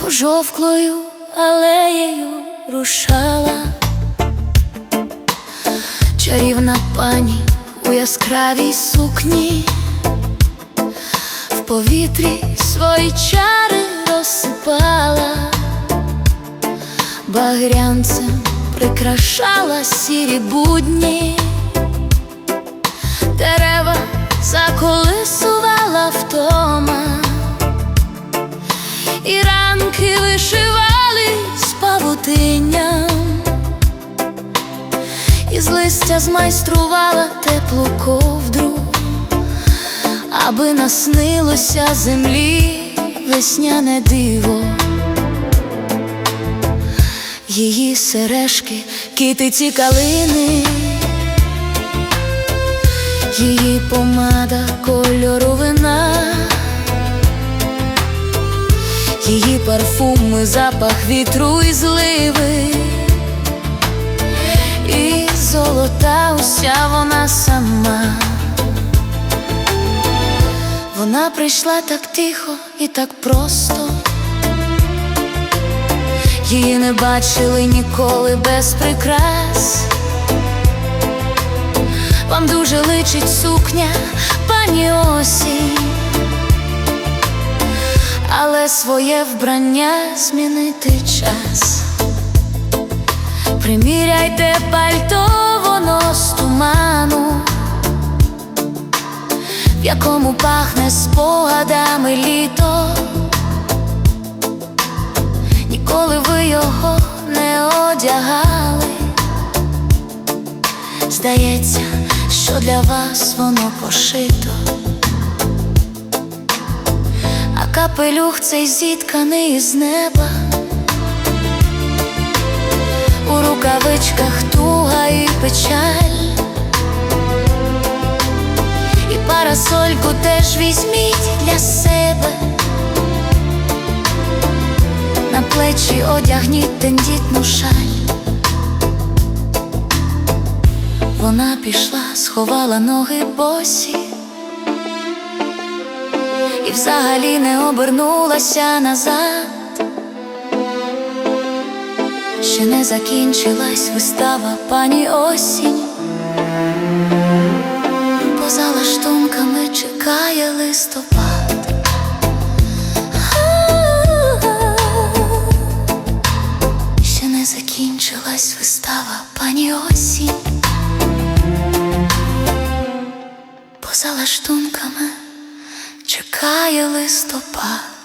Пожовклою алеєю рушала чарівна пані у яскравій сукні, в повітрі свої чари розсипала, багрянцем прикрашала сірі будні, листя змайструвала теплу ковдру, аби наснилося землі весняне диво. Її сережки, китиці калини, її помада кольору вина. Її парфуми, запах вітру і зливи, золота уся вона сама. Вона прийшла так тихо і так просто. Її не бачили ніколи без прикрас. Вам дуже личить сукня, пані осінь але своє вбрання змінити час. Приміряйте пальто, якому пахне спогадами літо. Ніколи ви його не одягали. Здається, що для вас воно пошито. А капелюх цей зітканий із неба, у рукавичках туга парасольку візьміть для себе, на плечі одягніть тендітну шаль. Вона пішла, сховала ноги босі і взагалі не обернулася назад. Ще не закінчилась вистава пані осінь, листопад. Ще не закінчилась вистава пані осінь, поза лаштунками чекає листопад.